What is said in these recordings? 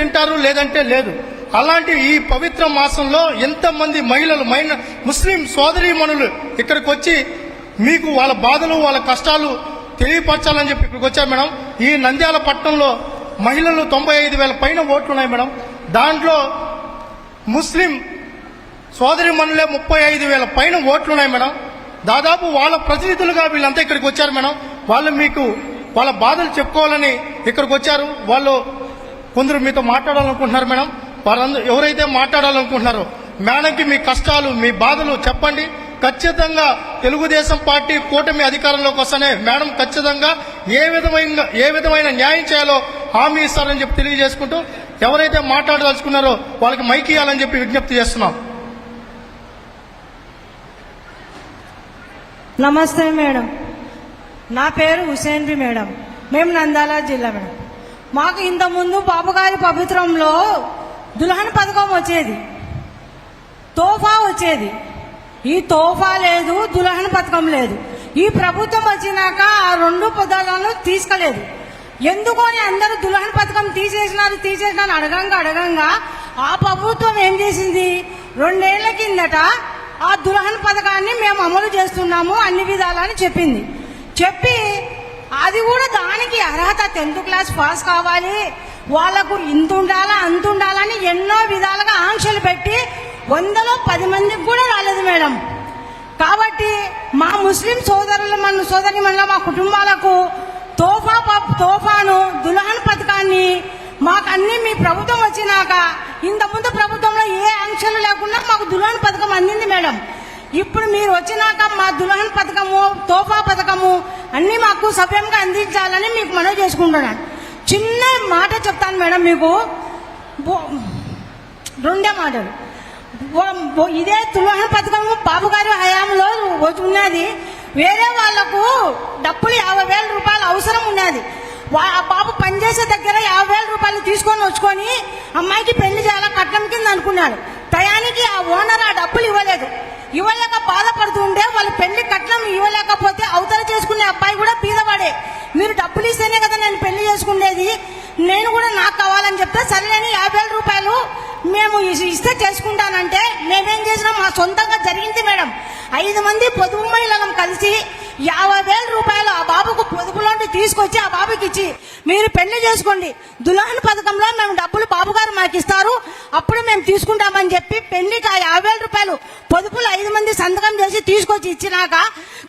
తింటారు లేదంటే లేదు. అలాంటి ఈ పవిత్ర మాసంలో ఎంతమంది మహిళలు మైన ముస్లిం సోదరీమణులు ఇక్కడికి వచ్చి మీకు వాళ్ళ బాధలు వాళ్ళ కష్టాలు తెలియపరచాలని చెప్పి ఇక్కడికి వచ్చారు మేడం. ఈ నంద్యాల పట్టణంలో మహిళలు తొంభై ఐదు వేల పైన ఓట్లు ఉన్నాయి మేడం. దాంట్లో ముస్లిం సోదరిమణులే ముప్పై ఐదు వేల పైన ఓట్లు ఉన్నాయి మేడం. దాదాపు వాళ్ళ ప్రతినిధులుగా వీళ్ళంతా ఇక్కడికి వచ్చారు మేడం. వాళ్ళు మీకు వాళ్ళ బాధలు చెప్పుకోవాలని ఇక్కడికి వచ్చారు. వాళ్ళు కొందరు మీతో మాట్లాడాలనుకుంటున్నారు మేడం. వారందరూ ఎవరైతే మాట్లాడాలనుకుంటున్నారో మేడంకి మీ కష్టాలు మీ బాధలు చెప్పండి. ఖచ్చితంగా తెలుగుదేశం పార్టీ కూటమి అధికారంలోకి వస్తేనే మేడం ఖచ్చితంగా ఏ విధమైన ఏ విధమైన న్యాయం చేయాలో హామీ ఇస్తారని చెప్పి తెలియజేసుకుంటూ ఎవరైతే మాట్లాడదలుచుకున్నారో వాళ్ళకి మైక్ ఇవ్వాలని చెప్పి విజ్ఞప్తి చేస్తున్నాం. నమస్తే మేడం. నా పేరు హుసేన్బి మేడం. మేము నందాల జిల్లా మేడం. మాకు ఇంతకుముందు బాబుగారి పవిత్రంలో దుల్హన్ పథకం వచ్చేది. తోఫా వచ్చేది. ఈ తోఫా లేదు దుల్హన్ పథకం లేదు. ఈ ప్రభుత్వం వచ్చినాక ఆ రెండు పదాలను తీసుకోలేదు. ఎందుకు అని అందరూ దుల్హన్ పథకం తీసేసినారు తీసేసినారు అడగంగా అడగంగా ఆ ప్రభుత్వం ఏం చేసింది? రెండేళ్ళ కిందట ఆ దుల్హన్ పథకాన్ని మేము అమలు చేస్తున్నాము అన్ని విధాలని చెప్పింది. చెప్పి అది కూడా దానికి అర్హత టెన్త్ క్లాస్ పాస్ కావాలి. వాళ్ళకు ఇంత ఉండాలా అంత ఉండాలని ఎన్నో విధాలుగా ఆంక్షలు పెట్టి వందలో పది మందికి కూడా రాలేదు మేడం. కాబట్టి మా ముస్లిం సోదరుల మన సోదరి మన మా కుటుంబాలకు తోఫా ప- తోఫాను దుల్హన్ పథకాన్ని మాకు అన్ని మీ ప్రభుత్వం వచ్చినాక ఇంతకుముందు ప్రభుత్వంలో ఏ ఆంక్షలు లేకుండా మాకు దుల్హన్ పథకం అందింది మేడం. ఇప్పుడు మీరు వచ్చినాక మా దులహన్ పథకము తోఫా పథకము అన్ని మాకు సవ్యంగా అందించాలని మీకు మనవి చేసుకుంటున్నాను. చిన్న మాట చెప్తాను మేడం మీకు. రెండే మాటలు. ఇదే తులహన్ పథకము బాబు గారి హయాంలో ఉన్నది. వేరే వాళ్ళకు డబ్బులు యాభై వేల రూపాయలు అవసరం ఉన్నది. వా- ఆ బాబు పనిచేసే దగ్గర యాభై వేల రూపాయలు తీసుకొని వచ్చుకొని అమ్మాయికి పెళ్ళి చేయాల కట్నం కింద అనుకున్నాడు. టయానికి ఆ ఓనర్ ఆ డబ్బులు ఇవ్వలేదు. ఇవ్వలేక బాధపడుతుంటే వాళ్ళు పెళ్ళి కట్నం ఇవ్వలేకపోతే అవతల చేసుకునే అబ్బాయి కూడా బీదవాడే. మీరు డబ్బులు ఇస్తేనే కదా నేను పెళ్ళి చేసుకునేది. నేను కూడా నాకు కావాలని చెప్తే సరేని యాభై వేల రూపాయలు మేము ఇస్తే చేసుకుంటానంటే మేమేం చేసినాం? మా సొంతంగా జరిగింది మేడం. ఐదు మంది పొదుపు మహిళలం కలిసి యాభై వేల రూపాయలు ఆ బాబుకు పొదుపులోంటి తీసుకొచ్చి ఆ బాబుకి ఇచ్చి మీరు పెళ్ళి చేసుకోండి. దుల్హన్ పథకంలో మేము డబ్బులు బాబు గారు మాకు ఇస్తారు అప్పుడు మేము తీసుకుంటామని చెప్పి పెళ్ళికి ఆ యాభై రూపాయలు పొదుపులు ఐదు మంది సంతకం చేసి తీసుకొచ్చి ఇచ్చినాక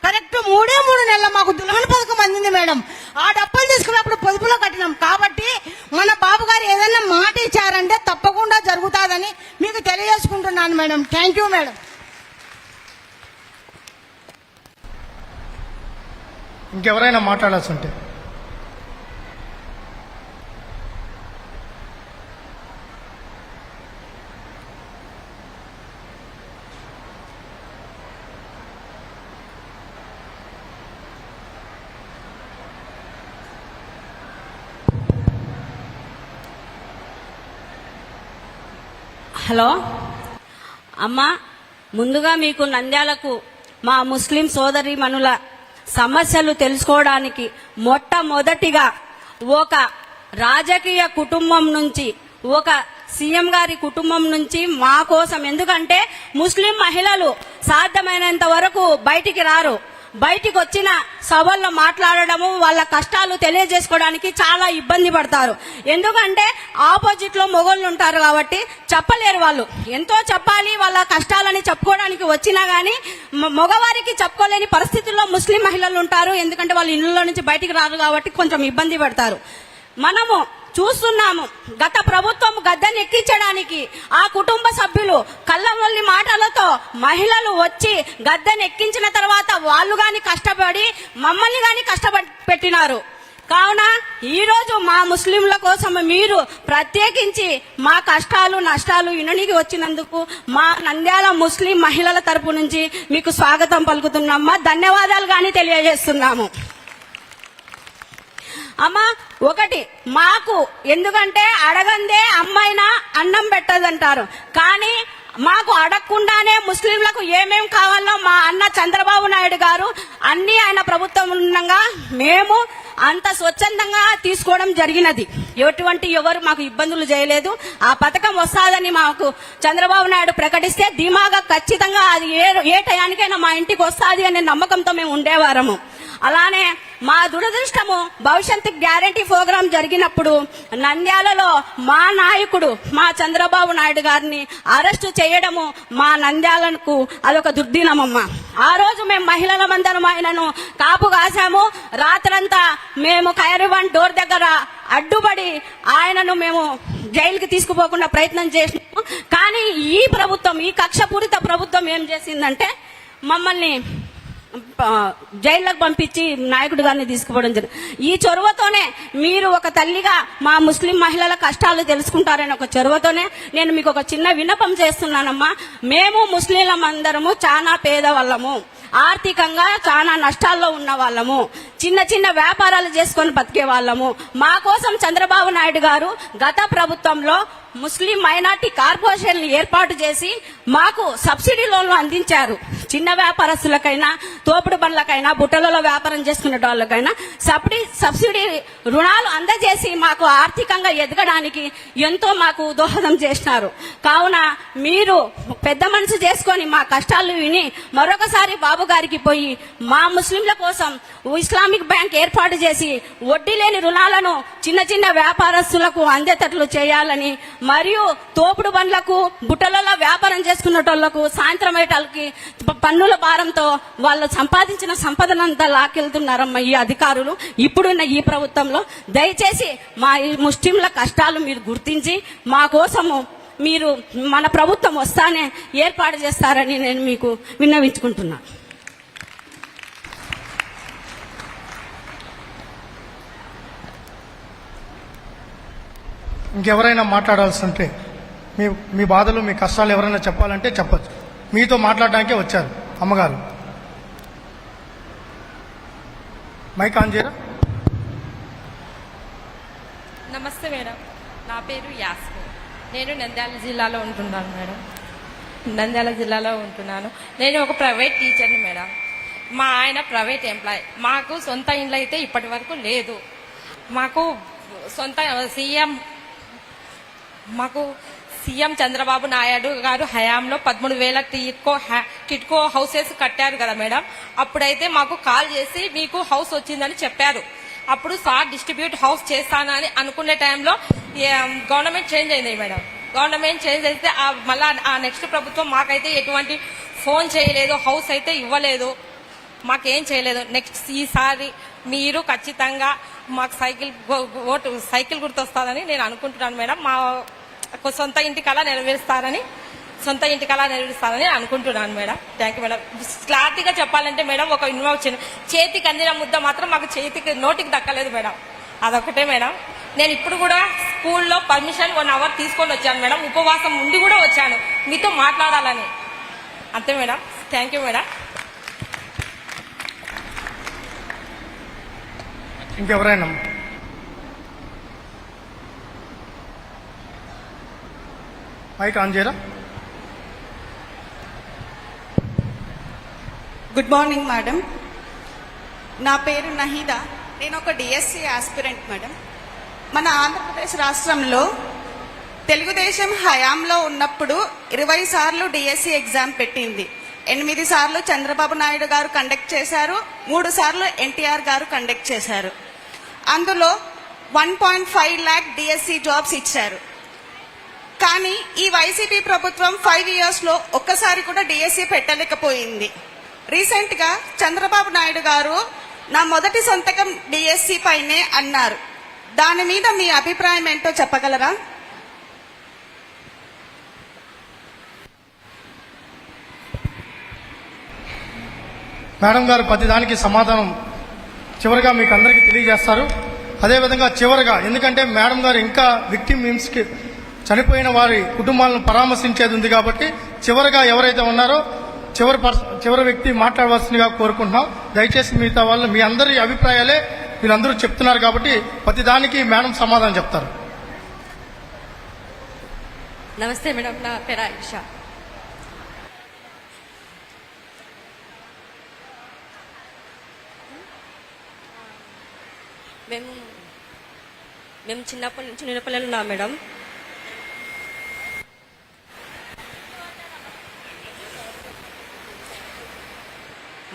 కరెక్ట్ మూడే మూడు నెలల మాకు దుల్హన్ పథకం అందింది మేడం. ఆ డబ్బులు తీసుకున్నప్పుడు పొదుపులో కట్టినాం. కాబట్టి మన బాబు గారు ఏదైనా మాట ఇచ్చారంటే తప్పకుండా జరుగుతుందని మీకు తెలియజేసుకుంటున్నాను మేడం. Thank you madam. ఇంకెవరైనా మాట్లాడాల్సి ఉంటే. హలో? అమ్మా ముందుగా మీకు నంద్యాలకు మా ముస్లిం సోదరి మనుల సమస్యలు తెలుసుకోవడానికి మొట్టమొదటిగా ఒక రాజకీయ కుటుంబం నుంచి ఒక సీఎం గారి కుటుంబం నుంచి మా కోసం. ఎందుకంటే ముస్లిం మహిళలు సాధ్యమైనంత వరకు బయటికి రారు. బయటికి వచ్చిన సభల్లో మాట్లాడడము వాళ్ళ కష్టాలు తెలియజేసుకోవడానికి చాలా ఇబ్బంది పడతారు. ఎందుకంటే ఆపోజిట్లో మొగోళ్ళు ఉంటారు కాబట్టి చెప్పలేరు వాళ్ళు. ఎంతో చెప్పాలి వాళ్ళ కష్టాలని చెప్పుకోవడానికి వచ్చినా గానీ మగవారికి చెప్పుకోలేని పరిస్థితుల్లో ముస్లిం మహిళలు ఉంటారు. ఎందుకంటే వాళ్ళు ఇళ్ళలో నుంచి బయటికి రారు కాబట్టి కొంచెం ఇబ్బంది పడతారు. మనము చూస్తున్నాము. గత ప్రభుత్వం గద్దెనెక్కించడానికి ఆ కుటుంబ సభ్యులు కళ్ళమల్లి మాటలతో మహిళలు వచ్చి గద్దెనెక్కించిన తర్వాత వాళ్ళు గాని కష్టపడి మమ్మల్ని గాని కష్టపెట్టినారు. కావున ఈరోజు మా ముస్లింల కోసం మీరు ప్రత్యేకించి మా కష్టాలు నష్టాలు ఇననికి వచ్చినందుకు మా నంద్యాల ముస్లిం మహిళల తరపు నుంచి మీకు స్వాగతం పలుకుతున్నాం. మా ధన్యవాదాలు గాని తెలియజేస్తున్నాము. అమ్మ ఒకటి మాకు ఎందుకంటే అడగందే అమ్మాయినా అన్నం పెట్టదంటారు. కానీ మాకు అడగకుండానే ముస్లింలకు ఏమేం కావాలో మా అన్న చంద్రబాబు నాయుడు గారు అన్ని ఆయన ప్రభుత్వం ఉండగా మేము అంత స్వచ్ఛందంగా తీసుకోవడం జరిగినది. ఎటువంటి ఎవరు మాకు ఇబ్బందులు చేయలేదు. ఆ పథకం వస్తాదని మాకు చంద్రబాబు నాయుడు ప్రకటిస్తే ధీమాగా ఖచ్చితంగా అది ఏ ఏ టయానికైనా మా ఇంటికి వస్తుంది అనే నమ్మకంతో మేము ఉండేవారము. అలానే మా దురదృష్టము భవిష్యత్తు గ్యారంటీ ప్రోగ్రాం జరిగినప్పుడు నంద్యాలలో మా నాయకుడు మా చంద్రబాబు నాయుడు గారిని అరెస్టు చేయడము మా నంద్యాలకు అదొక దుర్దినమమ్మ. ఆ రోజు మేము మహిళల మందరం ఆయనను కాపు కాసాము రాత్రంతా మేము కైరవన్ డోర్ దగ్గర అడ్డుపడి ఆయనను మేము జైలుకి తీసుకుపోకుండా ప్రయత్నం చేసినాము. కానీ ఈ ప్రభుత్వం ఈ కక్షపూరిత ప్రభుత్వం ఏం చేసిందంటే మమ్మల్ని జైల్లోకి పంపించి నాయకుడు గారిని తీసుకుపోవడం జరిగింది ఈ చొరవతోనే మీరు ఒక తల్లిగా మా ముస్లిం మహిళల కష్టాలు తెలుసుకుంటారని ఒక చొరవతోనే నేను మీకు ఒక చిన్న విన్నపం చేస్తున్నానమ్మా. మేము ముస్లింలం అందరము చాలా పేదవాళ్ళము. ఆర్థికంగా చాలా నష్టాల్లో ఉన్న వాళ్ళము చిన్న చిన్న వ్యాపారాలు చేసుకొని బతికే వాళ్ళము మా కోసం చంద్రబాబు నాయుడు గారు గత ప్రభుత్వంలో ముస్లిం మైనార్టీ కార్పొరేషన్లు ఏర్పాటు చేసి మాకు సబ్సిడీ లోన్లు అందించారు. చిన్న వ్యాపారస్తులకైనా తోపుడు బండ్లకైనా బుట్టలలో వ్యాపారం చేసుకునే వాళ్ళకైనా సబ్సిడీ సబ్సిడీ రుణాలు అందజేసి మాకు ఆర్థికంగా ఎదగడానికి ఎంతో మాకు దోహదం చేసినారు. కావున మీరు పెద్ద మనసు చేసుకొని మా కష్టాలు విని మరొకసారి బాబు గారికి పోయి మా ముస్లింల కోసం ఇస్లామిక్ బ్యాంక్ ఏర్పాటు చేసి వడ్డీ లేని రుణాలను చిన్న చిన్న వ్యాపారస్తులకు అందేటట్లు చేయాలని మరియు తోపుడు బండ్లకు బుట్టలలో వ్యాపారం చేసుకునేటోళ్ళకు సాయంత్రం అయ్యేటోళ్ళకి పన్నుల భారంతో వాళ్ళు సంపాదించిన సంపదనంతా లాకెళ్తున్నారమ్మ ఈ అధికారులు. ఇప్పుడున్న ఈ ప్రభుత్వంలో దయచేసి మా ఈ ముస్లింల కష్టాలు మీరు గుర్తించి మా కోసము మీరు మన ప్రభుత్వం వస్తానే ఏర్పాటు చేస్తారని నేను మీకు విన్నవించుకుంటున్నాను. ఇంకెవరైనా మాట్లాడాల్సి ఉంటే మీ మీ బాధలు మీ కష్టాలు ఎవరైనా చెప్పాలంటే చెప్పచ్చు. మీతో మాట్లాడడానికే వచ్చారు అమ్మగారు. మైక్ ఆన్ చేయరా? నమస్తే మేడం. నా పేరు యాస్మి నేను నంద్యాల జిల్లాలో ఉంటున్నాను మేడం. నంద్యాల జిల్లాలో ఉంటున్నాను. నేను ఒక ప్రైవేట్ టీచర్ని మేడం. మా ఆయన ప్రైవేట్ ఎంప్లాయ్. మాకు సొంత ఇండ్లు అయితే ఇప్పటి వరకు లేదు. మాకు సొంత సీఎం మాకు సీఎం చంద్రబాబు నాయుడు గారు హయాంలో పదమూడు వేల టిట్కో హ్యా- టిట్కో హౌసెస్ కట్టారు కదా మేడం. అప్పుడైతే మాకు కాల్ చేసి మీకు హౌస్ వచ్చిందని చెప్పారు. అప్పుడు సార్ డిస్ట్రిబ్యూట్ హౌస్ చేస్తానని అనుకునే టైంలో గవర్నమెంట్ చేంజ్ అయింది మేడం. గవర్నమెంట్ చేంజ్ అయితే మళ్ళీ మళ్ళా ఆ నెక్స్ట్ ప్రభుత్వం మాకైతే ఎటువంటి ఫోన్ చేయలేదు హౌస్ అయితే ఇవ్వలేదు. మాకేం చేయలేదు. నెక్స్ట్ ఈసారి మీరు ఖచ్చితంగా మాకు సైకిల్ ఓటు సైకిల్ గుర్తొస్తుందని నేను అనుకుంటున్నాను మేడం. మా సొంత ఇంటి కళ నెరవేరుస్తారని సొంత ఇంటి కళ నెరవేరుస్తారని అనుకుంటున్నాను మేడం. Thank you madam. క్లారిటీగా చెప్పాలంటే మేడం ఒక ఇన్వెన్షన్ చేతికి అందిన ముద్ద మాత్రం మాకు చేతికి నోటికి దక్కలేదు మేడం. అదొకటే మేడం. నేను ఇప్పుడు కూడా స్కూల్లో పర్మిషన్ వన్ అవర్ తీసుకొని వచ్చాను మేడం. ఉపవాసం ఉండి కూడా వచ్చాను. మీతో మాట్లాడాలని. అంతే మేడం. Thank you madam. ఇంకెవరైనా? మైక్ ఆన్ చేయరా? గుడ్ మార్నింగ్ మేడం నా పేరు నహీదా. నేను ఒక డిఎస్సి ఆస్పిరెంట్ మేడం మన ఆంధ్రప్రదేశ్ రాష్ట్రంలో తెలుగుదేశం హయాంలో ఉన్నప్పుడు ఇరవై సార్లు డిఎస్సి ఎగ్జామ్ పెట్టింది. ఎనిమిది సార్లు చంద్రబాబు నాయుడు గారు కండక్ట్ చేశారు. మూడు సార్లు ఎన్టీఆర్ గారు కండక్ట్ చేశారు. అందులో one point five lakh DSC jobs ఇచ్చారు. కానీ ఈ వైసీపీ ప్రభుత్వం ఫైవ్ ఇయర్స్లో ఒక్కసారి కూడా డిఎస్సి పెట్టలేకపోయింది. రీసెంట్గా చంద్రబాబు నాయుడు గారు నా మొదటి సంతకం డిఎస్సి పైనే అన్నారు. దాని మీద మీ అభిప్రాయం ఏంటో చెప్పగలరా? మేడం గారు ప్రతిదానికి సమాధానం చివరిగా మీకు అందరికీ తెలియజేస్తారు. అదేవిధంగా చివరిగా ఎందుకంటే మేడం గారు ఇంకా విక్టిమ్ మీమ్స్కి చనిపోయిన వారి కుటుంబాలను పరామర్శించేది ఉంది కాబట్టి చివరిగా ఎవరైతే ఉన్నారో చివరి చివరి వ్యక్తి మాట్లాడవలసిందిగా కోరుకుంటున్నాం. దయచేసి మిగతా వాళ్ళు మీ అందరి అభిప్రాయాలే వీళ్ళందరూ చెప్తున్నారు కాబట్టి ప్రతిదానికి మేడం సమాధానం చెప్తారు. నమస్తే మేడం నా పేరు మేము మేము చిన్నప్పటి నుంచి నిన్నపిల్లలు ఉన్నాం మేడం.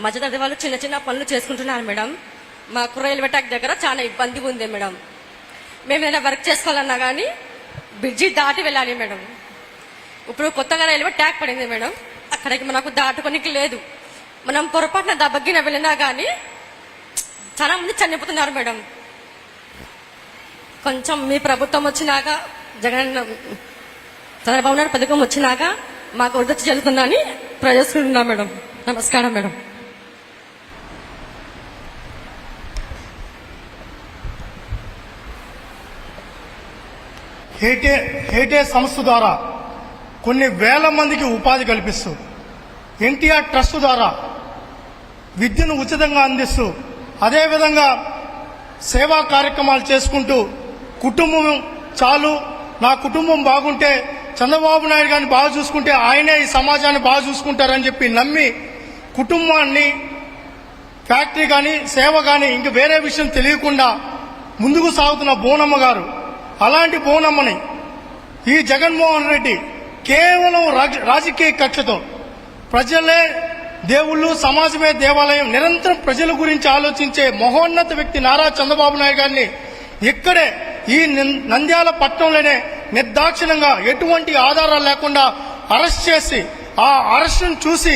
మధ్యతరగతి వాళ్ళు చిన్న చిన్న పనులు చేసుకుంటున్నారు మేడం. మాకు రైల్వే ట్రాక్ దగ్గర చాలా ఇబ్బంది ఉంది మేడం. మేము ఏదైనా వర్క్ చేసుకోవాలన్నా కానీ బ్రిడ్జి దాటి వెళ్ళాలి మేడం. ఇప్పుడు కొత్తగా రైల్వే ట్రాక్ పడింది మేడం. అక్కడికి మనకు దాటుకోనికి లేదు. మనం పొరపాటున దబ్బగిన వెళ్ళినా కానీ చాలా మంది చనిపోతున్నారు మేడం. కొంచెం మీ ప్రభుత్వం వచ్చినాక జగన్ చంద్రబాబు నాయుడు పథకం వచ్చినాక మాకు వృద్ధి చెల్లుతుందని ప్రజేసుకుంటున్నా మేడం. నమస్కారం మేడం. హేటే హేటే సంస్థ ద్వారా కొన్ని వేల మందికి ఉపాధి కల్పిస్తూ ఎన్టీఆర్ ట్రస్ట్ ద్వారా విద్యను ఉచితంగా అందిస్తూ అదేవిధంగా సేవా కార్యక్రమాలు చేసుకుంటూ కుటుంబం చాలు. నా కుటుంబం బాగుంటే చంద్రబాబు నాయుడు గారిని బాగా చూసుకుంటే ఆయనే ఈ సమాజాన్ని బాగా చూసుకుంటారని చెప్పి నమ్మి కుటుంబాన్ని ఫ్యాక్టరీ కానీ సేవ కానీ ఇంక వేరే విషయం తెలియకుండా ముందుకు సాగుతున్న బోనమ్మ గారు. అలాంటి బోనమ్మని ఈ జగన్మోహన్ రెడ్డి కేవలం రాజకీయ కక్షతో ప్రజలే దేవుళ్ళు సమాజమే దేవాలయం నిరంతరం ప్రజల గురించి ఆలోచించే మహోన్నత వ్యక్తి నారా చంద్రబాబు నాయుడు గారిని ఇక్కడే ఈ నంద్యాల పట్టణంలోనే నిర్దాక్షిణంగా ఎటువంటి ఆధారాలు లేకుండా అరెస్ట్ చేసి ఆ అరెస్ట్ను చూసి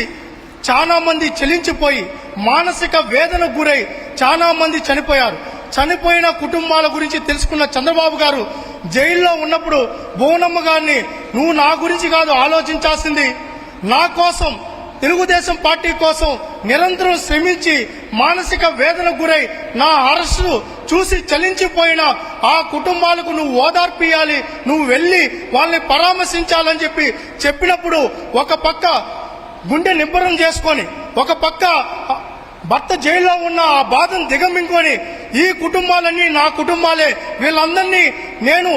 చాలా మంది చెలించిపోయి మానసిక వేదన గురై చాలా మంది చనిపోయారు. చనిపోయిన కుటుంబాల గురించి తెలుసుకున్న చంద్రబాబు గారు జైల్లో ఉన్నప్పుడు భువనమ్మ గారిని నువ్వు నా గురించి కాదు ఆలోచించాల్సింది నా కోసం తెలుగుదేశం పార్టీ కోసం నిరంతరం శ్రమించి మానసిక వేదన గురై నా అరెస్టు చూసి చలించిపోయిన ఆ కుటుంబాలకు నువ్వు ఓదార్పియాలి నువ్వు వెళ్ళి వాళ్ళని పరామర్శించాలని చెప్పి చెప్పినప్పుడు ఒక పక్క గుండె నిబ్బరం చేసుకొని ఒక పక్క భర్త జైల్లో ఉన్న ఆ బాధను దిగమింగుకొని ఈ కుటుంబాలన్నీ నా కుటుంబాలే. వీళ్ళందరినీ నేను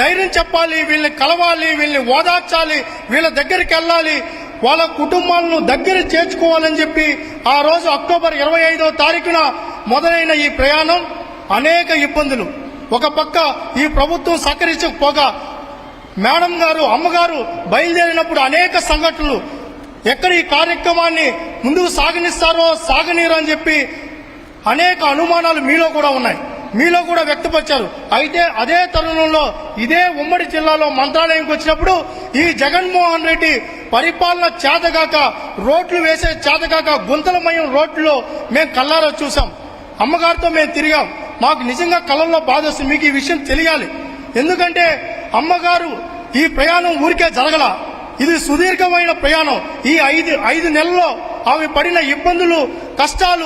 ధైర్యం చెప్పాలి వీళ్ళని కలవాలి వీళ్ళని ఓదార్చాలి వీళ్ళ దగ్గరికి వెళ్ళాలి. వాళ్ళ కుటుంబాలను దగ్గర చేర్చుకోవాలని చెప్పి ఆ రోజు అక్టోబర్ ఇరవై ఐదో తారీఖున మొదలైన ఈ ప్రయాణం అనేక ఇబ్బందులు. ఒక పక్క ఈ ప్రభుత్వం సహకరించకపోగా మేడం గారు అమ్మగారు బయలుదేరినప్పుడు అనేక సంఘటనలు. ఎక్కడ ఈ కార్యక్రమాన్ని ముందుకు సాగనిస్తారో సాగనీరు అని చెప్పి అనేక అనుమానాలు మీలో కూడా ఉన్నాయి. మీలో కూడా వ్యక్తపరిచారు. అయితే అదే తరుణంలో ఇదే ఉమ్మడి జిల్లాలో మంత్రాలయంకి వచ్చినప్పుడు ఈ జగన్మోహన్ రెడ్డి పరిపాలన చేతగాక రోడ్లు వేసే చేతగాక గుంతలమయం రోడ్లో మేము కల్లారా చూసాం అమ్మగారితో మేము తిరిగాం. మాకు నిజంగా కళ్ళల్లో బాధ వస్తుంది. మీకు ఈ విషయం తెలియాలి. ఎందుకంటే అమ్మగారు ఈ ప్రయాణం ఊరికే జరగల. ఇది సుదీర్ఘమైన ప్రయాణం. ఈ ఐదు ఐదు నెలల్లో ఆమె పడిన ఇబ్బందులు కష్టాలు